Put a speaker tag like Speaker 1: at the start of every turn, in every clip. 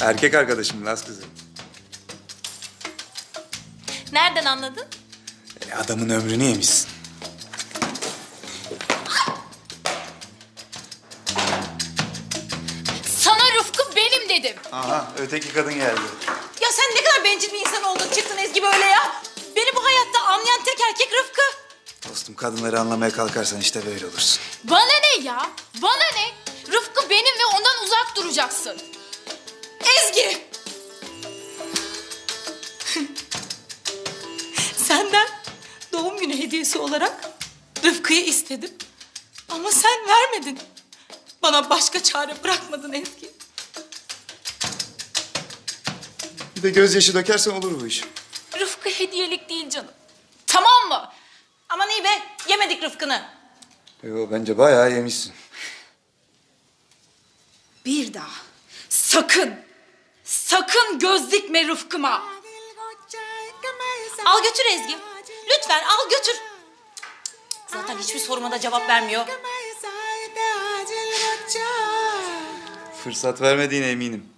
Speaker 1: Erkek arkadaşım Laz kızı.
Speaker 2: Nereden anladın?
Speaker 1: E, adamın ömrünü yemişsin.
Speaker 2: Sana Rıfkı benim dedim.
Speaker 1: Aha öteki kadın geldi.
Speaker 3: Ya sen ne kadar bencil bir insan oldun çıktın Ezgi böyle ya. Beni bu hayatta anlayan tek erkek Rıfkı.
Speaker 1: Dostum kadınları anlamaya kalkarsan işte böyle olursun.
Speaker 2: Bana ne ya? Bana ne? Rıfkı benim ve ondan uzak duracaksın.
Speaker 3: Günü hediyesi olarak Rıfkı'yı istedim. Ama sen vermedin. Bana başka çare bırakmadın Ezgi.
Speaker 1: Bir de gözyaşı dökersen olur bu iş.
Speaker 2: Rıfkı hediyelik değil canım. Tamam mı?
Speaker 3: Aman iyi be yemedik Rıfkı'nı.
Speaker 1: Yo bence bayağı yemişsin.
Speaker 3: Bir daha sakın, sakın göz dikme Rıfkı'ma. Al götür Ezgi. Lütfen al götür. Zaten hiçbir soruma da cevap vermiyor.
Speaker 1: Fırsat vermediğine eminim.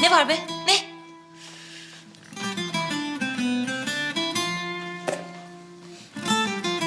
Speaker 3: Ne var be? Ne?